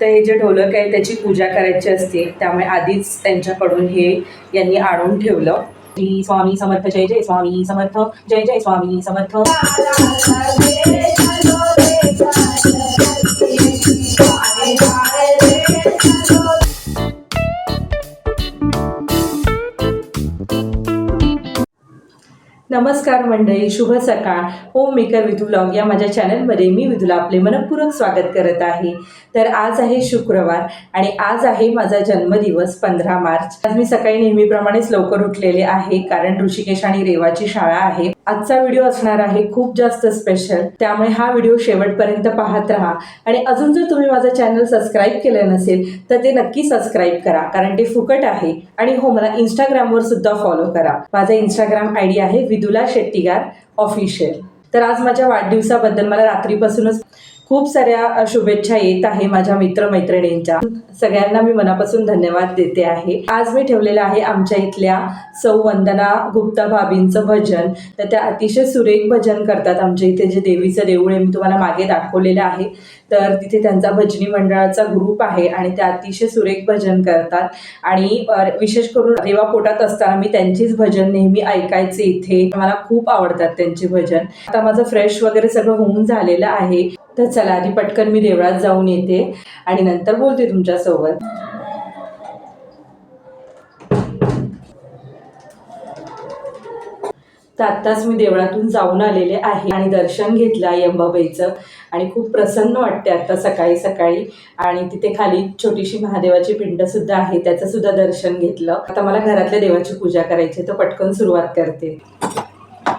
तर हे जे ढोलक आहे त्याची पूजा करायची असते. त्यामुळे आधीच त्यांच्याकडून हे यांनी आणून ठेवलं. श्री स्वामी समर्थ जय जय स्वामी समर्थ जय जय स्वामी समर्थ. नमस्कार मंडळी शुभ सकाळ. होम मेकर विधू लॉग या माझ्या चॅनलमध्ये मी विधूला आपले मनपूर्वक स्वागत करत आहे. तर आज आहे शुक्रवार आणि आज आहे माझा जन्मदिवस पंधरा मार्च. आज मी सकाळी नेहमीप्रमाणेच लवकर उठलेले आहे कारण ऋषिकेश आणि रेवाची शाळा आहे. आजचा व्हिडिओ असणार आहे खूप जास्त स्पेशल त्यामुळे हा व्हिडिओ शेवटपर्यंत पाहत राहा. आणि अजून जर तुम्ही माझं चॅनल सबस्क्राईब केलं नसेल तर ते नक्की सबस्क्राईब करा कारण ते फुकट आहे. आणि हो मला इंस्टाग्रामवर सुद्धा फॉलो करा. माझा इंस्टाग्राम आय डी आहे विदुला शेट्टीगार ऑफिशियल तर आज माझ्या वाढदिवसाबद्दल मला रात्रीपासूनच खूप साऱ्या शुभेच्छा येत आहे माझ्या मित्रमैत्रिणींच्या. सगळ्यांना मी मनापासून धन्यवाद देते आहे. आज मी ठेवलेलं आहे आमच्या इथल्या सौ वंदना गुप्ता भाबींचं भजन. तर त्या अतिशय सुरेख भजन करतात आमच्या इथे जे देवीचं देऊळ आहे मी तुम्हाला मागे दाखवलेलं आहे. तर तिथे त्यांचा भजनी मंडळाचा ग्रुप आहे आणि ते अतिशय सुरेख भजन करतात. आणि विशेष करून रेवा पोटात असताना मी त्यांचीच भजन नेहमी ऐकायचे इथे. मला खूप आवडतात त्यांचे भजन. आता माझं फ्रेश वगैरे सगळं होऊन झालेलं आहे. तर चला आधी पटकन मी देवळात जाऊन येते आणि नंतर बोलते तुमच्यासोबत. तर आत्ताच मी देवळातून जाऊन आलेले आहे आणि दर्शन घेतलं आहे अंबाबाईचं आणि खूप प्रसन्न वाटते आता सकाळी सकाळी. आणि तिथे खाली छोटीशी महादेवाची पिंड सुद्धा आहे त्याचं सुद्धा दर्शन घेतलं. आता मला घरातल्या देवाची पूजा करायची तर पटकन सुरुवात करते.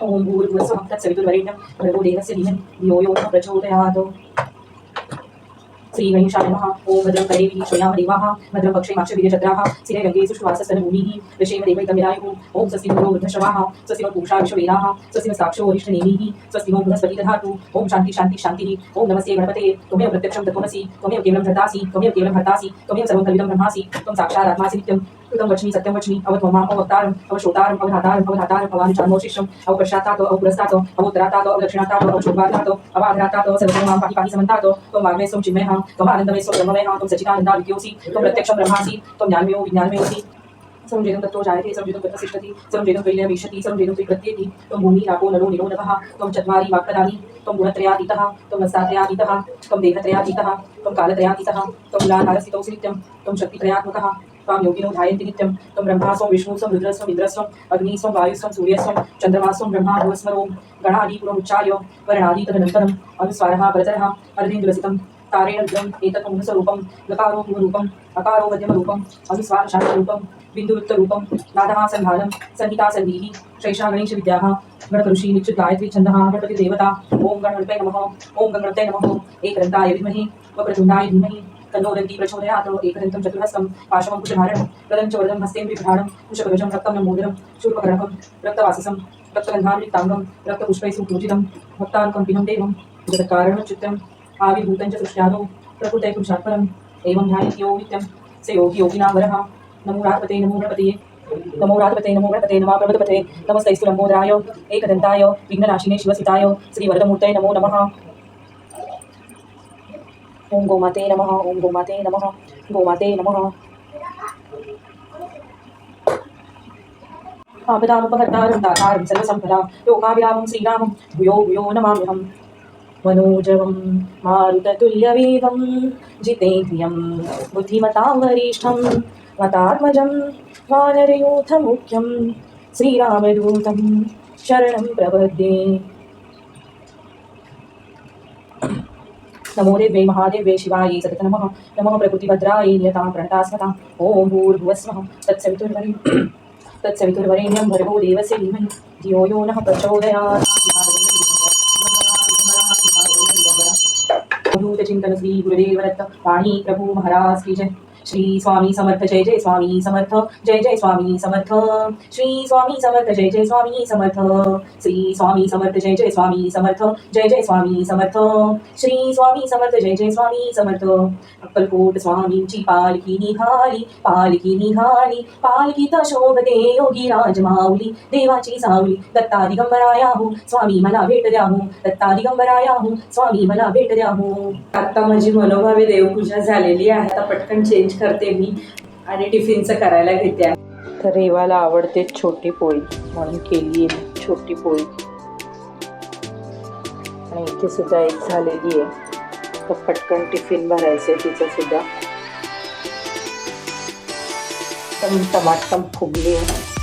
ओम भूर्भुवस्वः तत्सवितुर्वरेण्यं भर्गो देवस्य धीमहि धियो यो न प्रचोदयात् श्री गणेशाय नमः ओम भद्रं करेभिः श्रयाम देवाः भद्रं पक्षे माक्षवीर्यचन्द्राः स्थिरे रङ्गे सुष्ठुवासस्तनभूमिः ऋषेम देवैतमिरायुः ओम स्वस्ति नो वृद्धश्रवाः स्वस्ति नो पूषा विश्ववेदाः स्वस्ति नो साक्षो वरिष्ठनेमिः स्वस्ति नो बृहस्पति दधातु ॐ शान्ति शान्ति शान्तिः ॐ नमस्ते गणपते त्वमेव प्रत्यक्षं तत्त्वमसि त्वमेव केवलं धर्तासि त्वमेव केवलं भर्तासि त्वमेव सर्वं कल्विदं ब्रह्मासि त्वं साक्षादात्मासि नित्यं कृतम वचनी सत्यम वचनी अवधोमाम अवतारम अवशोतारम अवधातारम अवधातारम अवानुचारमोशिषम अवपश्चातातो अवपुरस्तातो, अवोत्तरातातो अवदक्षिणातातो अवशोभातातो अवाधरातातो सर्वधर्मां पाहि पाहि समन्तातो, त्वं वाग्मे स्वं चिन्मे हम त्वं आनन्दमे स्वं ब्रह्ममे हम त्वं सच्चिदानन्दाविद्योऽसि, त्वं प्रत्यक्षं ब्रह्मासि, त्वं ज्ञानमेव विज्ञानमेवसि। सर्वजेदं तत्त्वो जायते सर्वजेदं तत्र तिष्ठति सर्वजेदं वेल्यं विशति सर्वजेदं त्रिप्रत्येति त्वं भूमि नाको नलो निरो नभः त्वं चत्वारि वाक्पदानि त्वं गुणत्रयातीतः, त्वं रसात्रयातीतः त्वं देहत्रयातीतः, त्वं कालत्रयातीतः, त्वं लालारसितौ नित्यं, त्वं शक्तित्रयात्मकः। त्वां योगिनो धायन्ति नित्यं त्वं ब्रह्मास्वं विष्णुस्वं रुद्रस्वम् इन्द्रस्वम् अग्निस्वं वायुस्वं सूर्यस्वं चन्द्रमास्वं ब्रह्मा भुवस्वरों गणादिपुरमुच्चार्य वर्णादि तदनन्तरम् अनुस्वारः परतरः अर्धेन्दुलसितं तारेण रुद्रम् एतत् पुंसरूपं गकारो रूपम् अकारो मध्यमरूपम् अनुस्वारशान्तरूपं बिन्दुवृत्तरूपं नादः सन्धानं संहिता शैषा गणेशविद्याः गणकऋषि निश्चित गायत्री छन्दः गणपतिदेवता ॐ गणपतये नमः ॐ गणपतये नमः एकरन्ताय विद्महे वक्रतुण्डाय धीमहि। तन्नो दन्ती प्रचोदयात् एकदन्तं चतुर्हस्तं पाशवं कुशधारणं प्रदं च वरदं हस्तेन बिभ्राणं कुशकवचं रक्तं नमोदरं शूर्पकर्णकं रक्तवाससं रक्तगन्धामृताङ्गं रक्तपुष्पैः सुपूजितं भक्ताङ्कं पिनं देवं जगत्कारणचित्रम् आविभूतं च सृष्ट्यादौ प्रकृते पुरुषात्परम् एवं ध्यायत्यो नित्यं स योगी योगिनां वरः नमो राधपते नमो गणपतये नमो राधपते नमो गणपते नमः प्रभुपते नमस्तैस्तु लम्बोदराय एकदन्ताय विघ्ननाशिने शिवसिताय श्रीवरदमूर्तये नमो नमः। ॐ गोमाते नमः गो गोमाते नमः गोमाते नमः। आपदामुपहर्तारं दातारं सर्वसम्पदा लोकाभिरामं श्रीरामं भूयो भूयो नमाम्यहं। मनोजवं मारुततुल्यवेगं जितेन्द्रियं बुद्धिमतां वरिष्ठं मतात्मजं वानरयूथमुख्यं श्रीरामदूतं शरणं प्रपद्ये। नमो वे महादेवे शिवायै सतत नमः। नमः प्रकृतिभद्रायै नियतां प्रणतास्मतां। ॐ भूर्भुवस्वः तत्सवितुर्वरि तत्सवितुर्वरेण्यं भर्गो देवस्य धीमहि। धियो यो नः प्रचोदयात्। चिंतन श्री गुरुदेव दत्त वाणी प्रभु महाराज की जय। श्री स्वामी समर्थ जय जय स्वामी समर्थ जय जय स्वामी समर्थ. श्री स्वामी समर्थ जय जय स्वामी समर्थ. श्री स्वामी समर्थ जय जय स्वामी समर्थ जय जय स्वामी समर्थ. श्री स्वामी समर्थ जय जय स्वामी समर्थ. अक्कलकोट स्वामींची पालखी निघाली पालखी निघाली. पालखीत शोभते योगी राज माऊली देवाची सावली. दत्ता दिगंबराया हो स्वामी मला भेट द्या हो दत्ता दिगंबराया हो स्वामी मला भेट द्या हो आता माझी मनोभावे देवपूजा झालेली आहे. आता पटकन चेंज करते मी आणि टिफिनचं करायला घेते तर रेवाला आवडते छोटी पोळी म्हणून केली आहे छोटी पोळी. आणि इथे सुद्धा एक झालेली आहे. तर पटकन टिफिन भरायचं आहे तिचं सुद्धा. टम टमाटम फुगली. आहे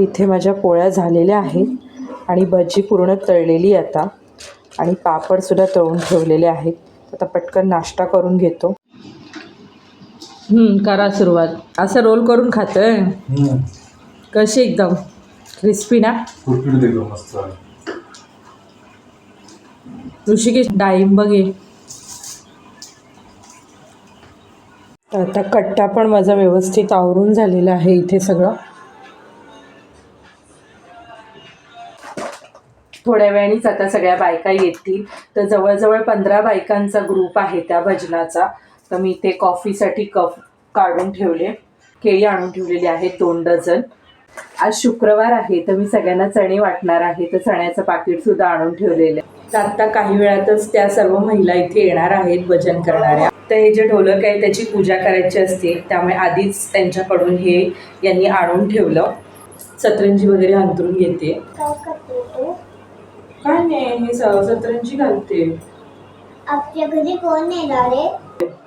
इथे माझ्या पोळ्या झालेल्या आहेत आणि भजी पूर्ण तळलेली आता. आणि पापडसुद्धा तळून ठेवलेले आहेत. आता पटकन नाश्ता करून घेतो. करा सुरुवात. असं रोल करून खातोय? कशी एकदम? क्रिस्पी ना? ऋषिकेश डाळिंब घे. आता कट्टा पण माझा व्यवस्थित आवरून झालेला आहे इथे सगळं. थोड्या वेळानेच आता सगळ्या बायका येतील. तर जवळजवळ पंधरा बायकांचा ग्रुप आहे त्या भजनाचा. तर मी ते कॉफीसाठी कप काढून ठेवले. केळी आणून ठेवलेली आहेत दोन डझन. आज शुक्रवार आहे तर मी सगळ्यांना चणे वाटणार आहे. तर चण्याचं पाकिट सुद्धा आणून ठेवलेलं आहे. तर आत्ता काही वेळातच त्या सर्व महिला इथे येणार आहेत भजन करणाऱ्या. तर हे जे ढोलक आहे त्याची पूजा करायची असते. त्यामुळे आधीच त्यांच्याकडून हे यांनी आणून ठेवलं. सतरंजी वगैरे अंतरून घेते. काय नाही हे स- सतरंजी घालते. आपल्या घरी कोण येणार आहे?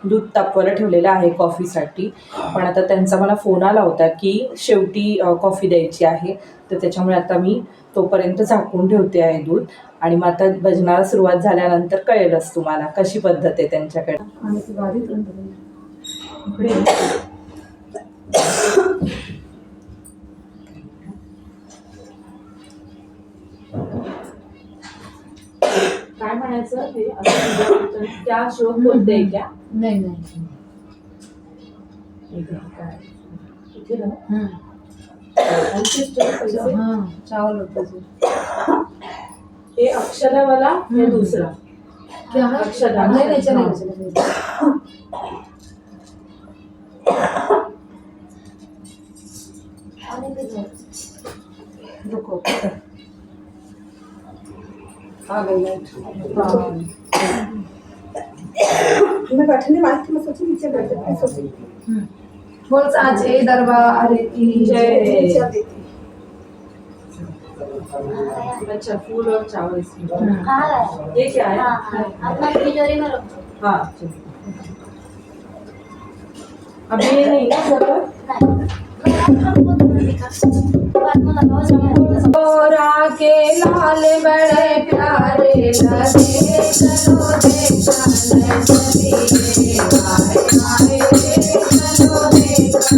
दूध तापवायला ठेवलेलं आहे कॉफीसाठी. पण आता त्यांचा मला फोन आला होता की शेवटी अ, कॉफी द्यायची आहे. तर त्याच्यामुळे आता मी तोपर्यंत झाकून ठेवते आहे दूध. आणि मग आता भजनाला सुरुवात झाल्यानंतर कळेलच तुम्हाला कशी पद्धत आहे त्यांच्याकडे. काय म्हणायचं हे असं श्लोक बोलते क्या नाही नाही काय? इथे ना? चावल हे अक्षरावाला हे दुसरा. अक्षरा नहीं बोल साचे दरबार अच्छा फूल और चावल इसमें ये क्या है. अपना तिजोरी में रखो हाँ. चलो अब ये नहीं ना सर गोरा के लाल बड़े प्यारे लगे चलो देखने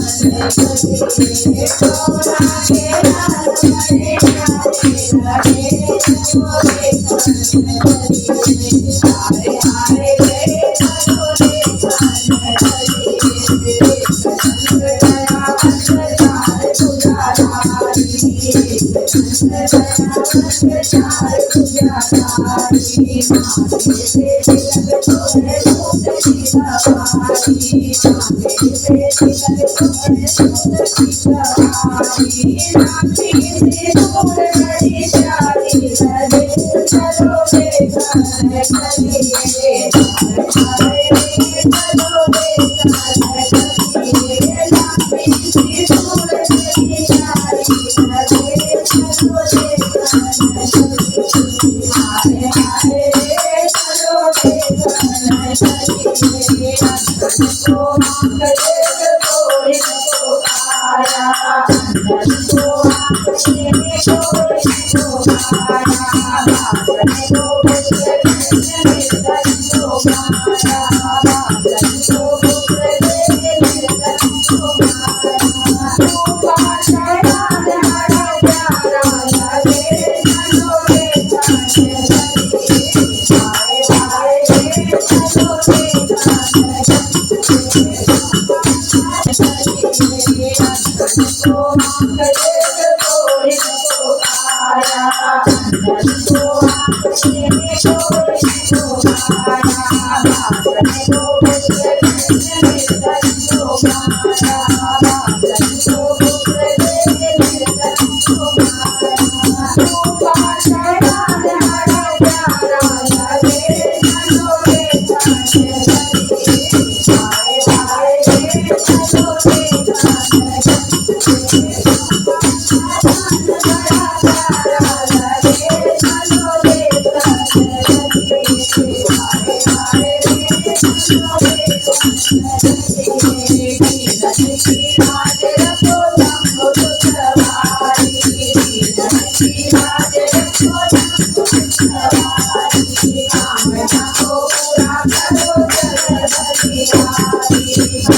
ছোট ছোট ছোট ছোট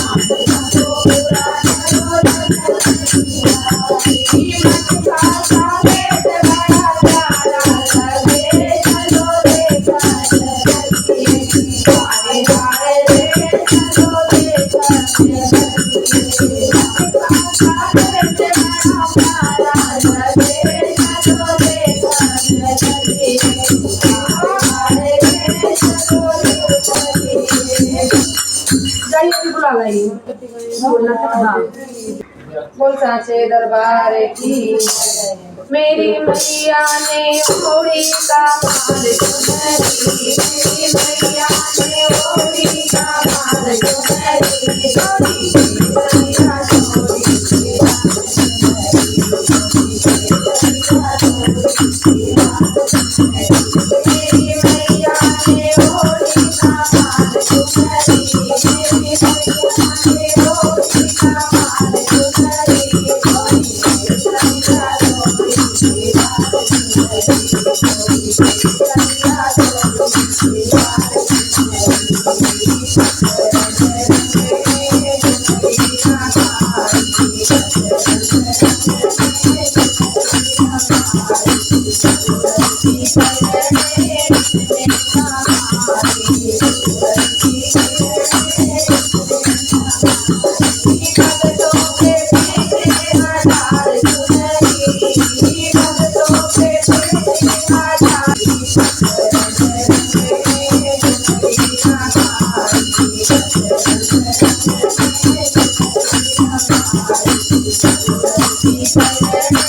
बोल साचे दरबार की मेरी मैया ने थोड़ी का माल चुनरी मेरी मैया ने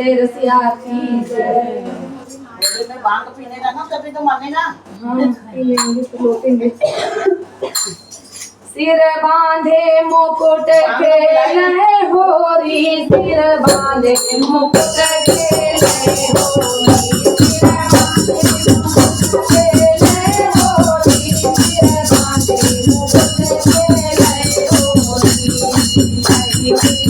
बोलो होली के रसिया की जय भांग पीनेगा ना तभी तो मानेगा सिर बांधे मुकुट खेले होरी सिर बांधे मुकुट खेले होरी सिर बांधे मुकुट खेले होरी। सिर बांधे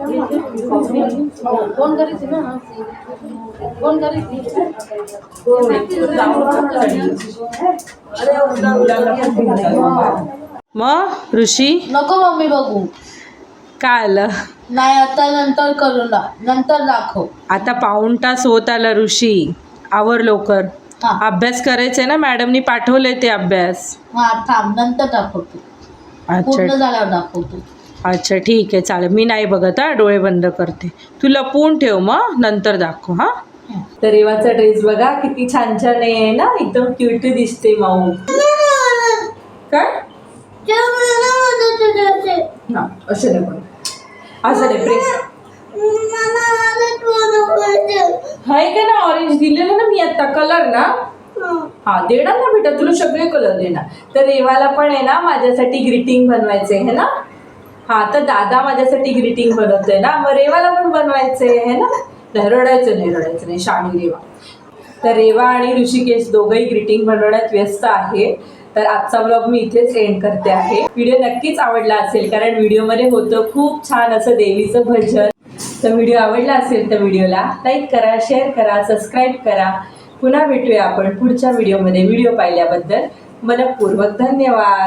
ना मग ऋषी? नको मम्मी बघू. काय आलं? नाही आता नंतर करू ना. नंतर दाखव. आता पाऊण तास होत आला ऋषी. आवर लवकर. हा. अभ्यास करायचंय ना मॅडमनी पाठवले ते अभ्यास. हा थांब. नंतर दाखवतो. पूर्ण अच्छा झाल्यावर दाखवतो. अच्छा ठीक आहे चालेल. मी नाही बघत हा डोळे बंद करते. तू लपवून ठेव मग नंतर दाखव हा. तर रेवाचा ड्रेस बघा किती छान छान आहे ना? एकदम क्यूट दिसते माऊ. काय? हा असं नाही पण असं नाही प्रेस हाय का ना ऑरेंज दिलेलं ना मी आता कलर ना? हा देणार ना बेटा तुला सगळे कलर देणार. तर रेवाला पण आहे ना माझ्यासाठी ग्रीटिंग बनवायचे आहे ना? हा तर दादा माझ्यासाठी ग्रीटिंग बनवतोय ना? मग रेवाला पण बनवायचे आहे ना? नाही रडायचं नाही रडायचं नाही शाणी रेवा. तर रेवा आणि ऋषिकेश दोघंही ग्रीटिंग बनवण्यात व्यस्त आहे. तर आजचा ब्लॉग मी इथेच एंड करते आहे. व्हिडिओ नक्कीच आवडला असेल कारण व्हिडिओमध्ये होतं खूप छान असं देवीचं भजन. तर व्हिडिओ आवडला असेल तर व्हिडिओला लाईक करा शेअर करा सबस्क्राईब करा. पुन्हा भेटूया आपण पुढच्या व्हिडिओमध्ये व्हिडिओ पाहिल्याबद्दल. मनपूर्वक धन्यवाद.